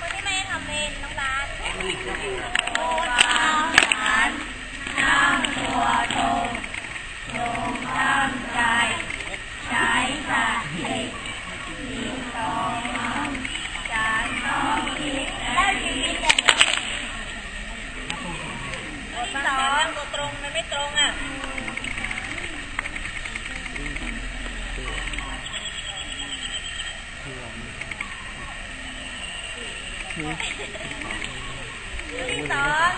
คนที่ไม่ได้ทำเองน้องบาสที่สองตัวตรงมันไม่ตรงอะ ที่สอง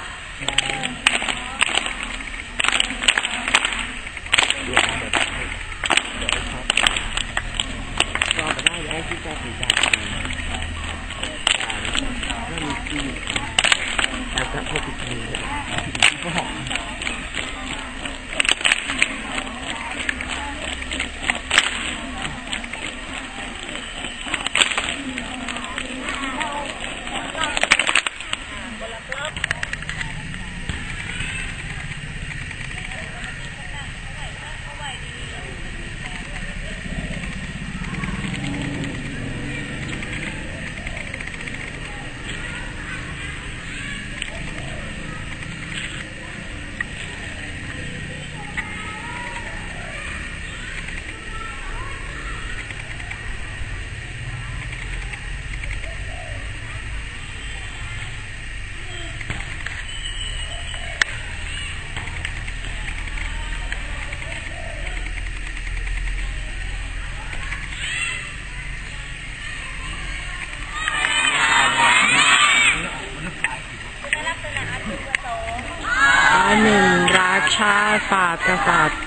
คุณลักษณะอันพึงประสงค์ ข้อหนึ่งรักชาติ ศาสกษัตริย์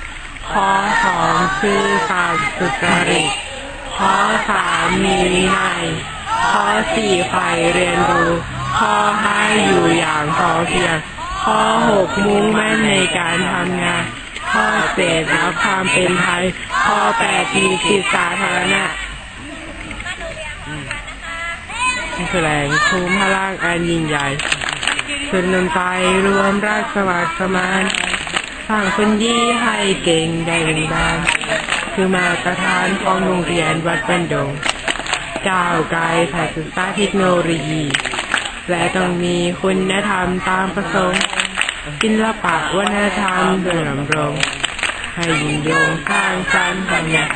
ข้อสองซื่อสัตย์สุจริตข้อสามมีวินัยข้อสี่ใฝ่เรียนรู้ข้อห้าอยู่อย่างพอเพียงข้อหกมุ่งมั่นในการทำงานข้อเจ็ดรักความเป็นไทยข้อแปดมีจิตสาธารณะมาดูเรียงขอแสดงภูมิพลังอันยิ่งใหญ่สุดนำใจรวมรักสมัครสมาน สร้างคนยี่ให้เก่งได้ดึงดานคือมาตรฐานของโรงเรียนวัดบันดงก้าวไกลสายศึกษาเทคโนโลยี และต้องมีคุณธรรมตามประสงค์ศิลปะวัฒนธรรมเดิมรง ให้ยิ่งยงสร้างสรรค์ความยาก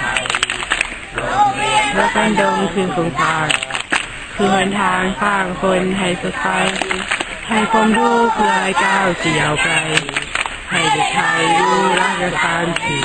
และบันดงคือสงสารคือหนทางสร้างคนให้สดใสให้ความรู้เพื่อให้ก้าวเสี่ยวไกล ให้เด็กไทยรู้รักและตามถื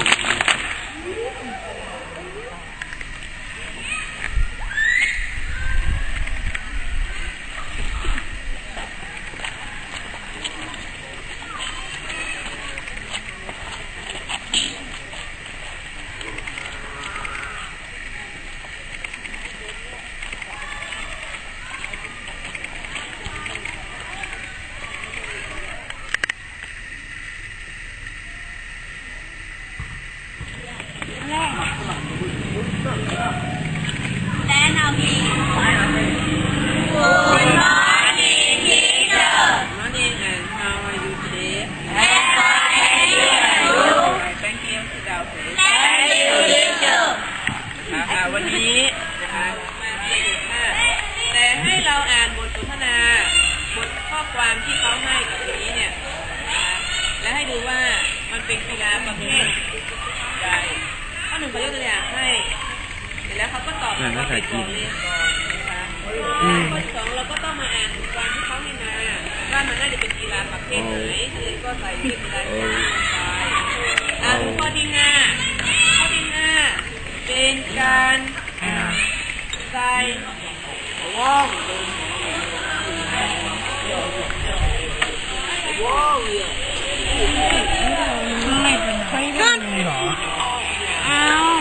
เสร็จแล้วเขาก็ตอบมาว่าเป็นกองเรียนกองนะคะอืมข้อที่สองเราก็ต้องมาอ่านอุปกรณ์ที่เขาให้มาว่ามันน่าจะเป็นกีฬาประเภทไหนเรียนก็ใส่ชื่อกีฬาที่ลงไปอ่านข้อที่ห้าข้อที่ห้าเป็นการใส่ว่องว่องเรียนไม่เป็นไรหรอนี่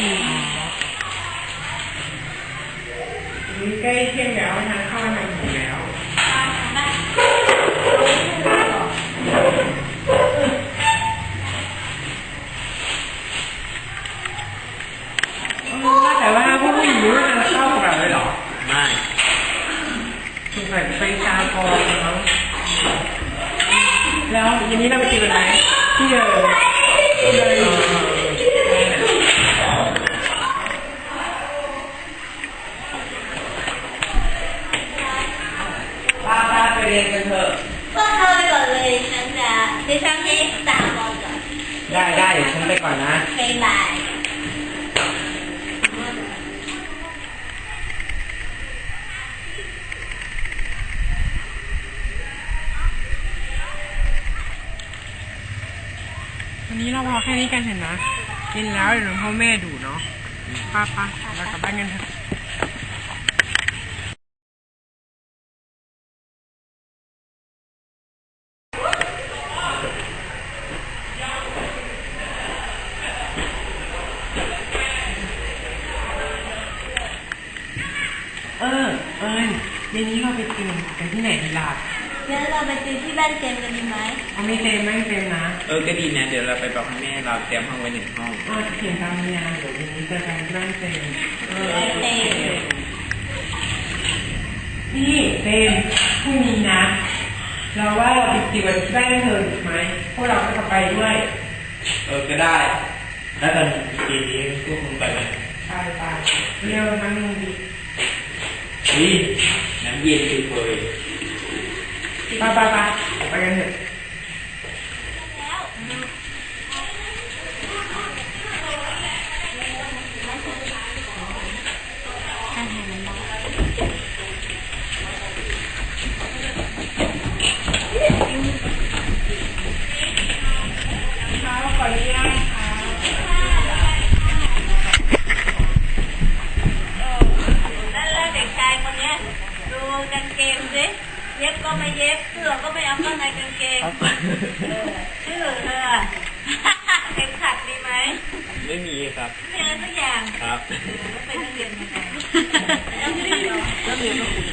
กับแองจีใกล้เที่ยงแล้วทานข้าวทานหมดแล้วแต่ว่าผู้หญิงรู้ทานข้าวกับเราเลยเหรอ ไม่สงสัยไปตาคอมั้งแล้วทีนี้เราไปกินกันไหมที่เดิมที่เดิม เรียนกันเถอะพวกเธอไปก่อนเลยฉันจะดิฉันให้ตามก่อนก่อนได้ได้เดี๋ยวฉันไปก่อนนะบ๊ายบายวันนี้เราพอแค่นี้กันเห็นนะ กินแล้วเดี๋ยวพ่อแม่ดูเนาะป้าป้าเรากลับบ้านกันเถอะ เย็นนี้เราไปกินกันที่ไหนดีล่ะงั้นเราไปซื้อที่บ้านเจมกันดีไหมเอาไม่เต็มไม่เต็มนะ เออ ก็ดีนะ เดี๋ยวเราไปบอกให้แม่เราเตรียมห้องไว้หนึ่งห้องก็เขียนตามงานเดี๋ยววันนี้เจอกันที่บ้านเต็มเออเต็มนี่เต็มพรุ่งนี้นะ เราว่าเราไปกินวันที่บ้านเธอถูกไหมพวกเราก็จะไปด้วย เออ ก็ได้ แล้วตอนปีนี้พวกมึงไปไหมไปไปเรียวมันมึงดีนี่ น้ำเย็นคือเคย สิเย็บก็ไม่เย็บเสื้อก็ไม่เอาข้างในกางเกงเออชื่อเธอเข็มขัดมีไหมไม่มีครับ ไม่มีอะไรสักอย่างครับแล้วเป็นนักเรียนยังไงนักเรียนเหรอก็เรียนก็คุย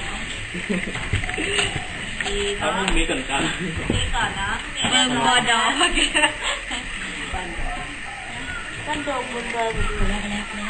ดีถ้าเนาะพรุ่งนี้ก่อนครับดีก่อนเนาะเบอร์บอดอเมื่อกี้ต้นโดมบนเบอร์บนแล้วแล้ว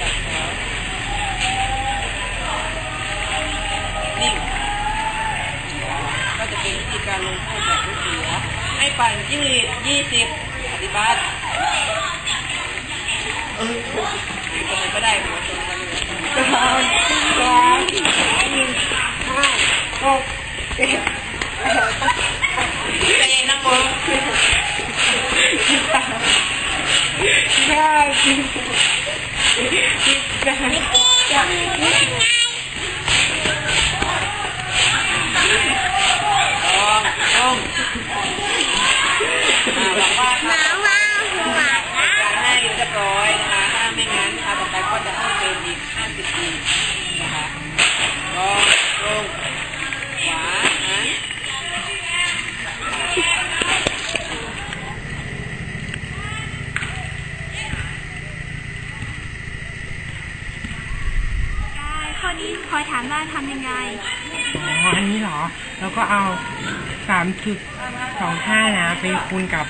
จัดแถวนิ่งก็จะเป็นวิธีการลงโทษแบบลูกเสือให้ปั่นจิ้งหรีดยี่สิบปฏิบัติเออทำไมก็ได้หัวชนกันเลยสองสามสี่ห้าหกเจ็ดแปดใจเย็นนะโมเก้าสิบ ก็จะต้องเป็นอีก50ปีนะคงาบ้างทำยังไง อ๋อ อันนี้เหรอ แล้วก็เอาสามจุดสองห้านะไปคูณกับ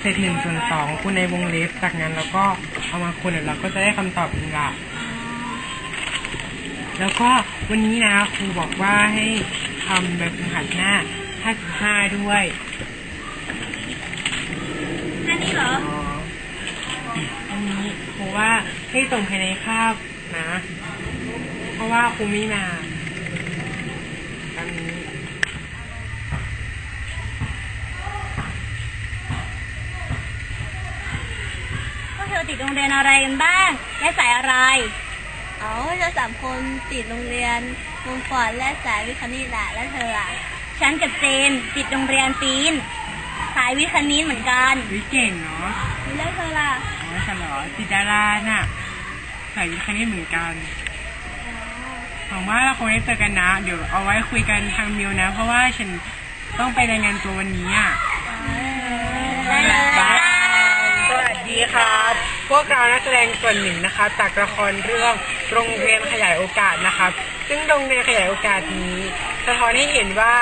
เศษหนึ่งส่วนสองคูณในวงเล็บ จากนั้นเราก็เอามาคูณเดี๋ยวเราก็จะได้คำตอบเองละแล้วก็วันนี้นะครูบอกว่าให้ทำแบบฝึกหัดหน้าห้าสิบห้าด้วยแค่นี้เหรอ อันนี้ครูว่าให้ส่งภายในคาบนะเพ ราะว่าครูไม่มาตามนี้พวกเธอติดโรงเรียนอะไรกันบ้าง และสายอะไร อ๋อเราสามคนติดโรงเรียนวงฟอร์ดและสายวิคณิตแหละแล้วเธออะ ฉันกับเจนติดโรงเรียนปีน สายวิทย์คณิตเหมือนกัน วิเก่งเนาะแล้วเธอล่ะ อ๋อฉันเหรอติดดาราน่ะใส่วิทย์คณิตเหมือนกัน หวังว่าเราคงได้เจอกันนะ เดี๋ยวเอาไว้คุยกันทางมิวนะ เพราะว่าฉันต้องไปรายงานตัววันนี้อะได้เลยสวัสดีครับ พวกเรานักแสดงส่วนหนึ่งนะครับจากละครเรื่องโรงเรียนขยายโอกาสนะครับ ซึ่งโรงเรียนขยายโอกาสนี้ สะท้อนให้เห็นว่า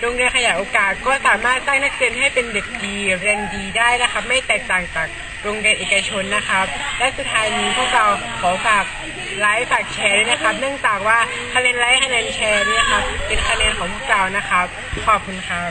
โรงเรียนขยายโอกาสก็สามารถสร้างนักเรียนให้เป็นเด็กดีเรียนดีได้นะครับ ไม่แตกต่างจากโรงเรียนเอกชนนะครับ และสุดท้ายนี้พวกเราขอฝากไลค์ฝากแชร์ด้วยนะครับ เนื่องจากว่าคะแนนไลค์คะแนนแชร์เนี่ยครับเป็นคะแนนของพวกเรานะครับ ขอบคุณครับ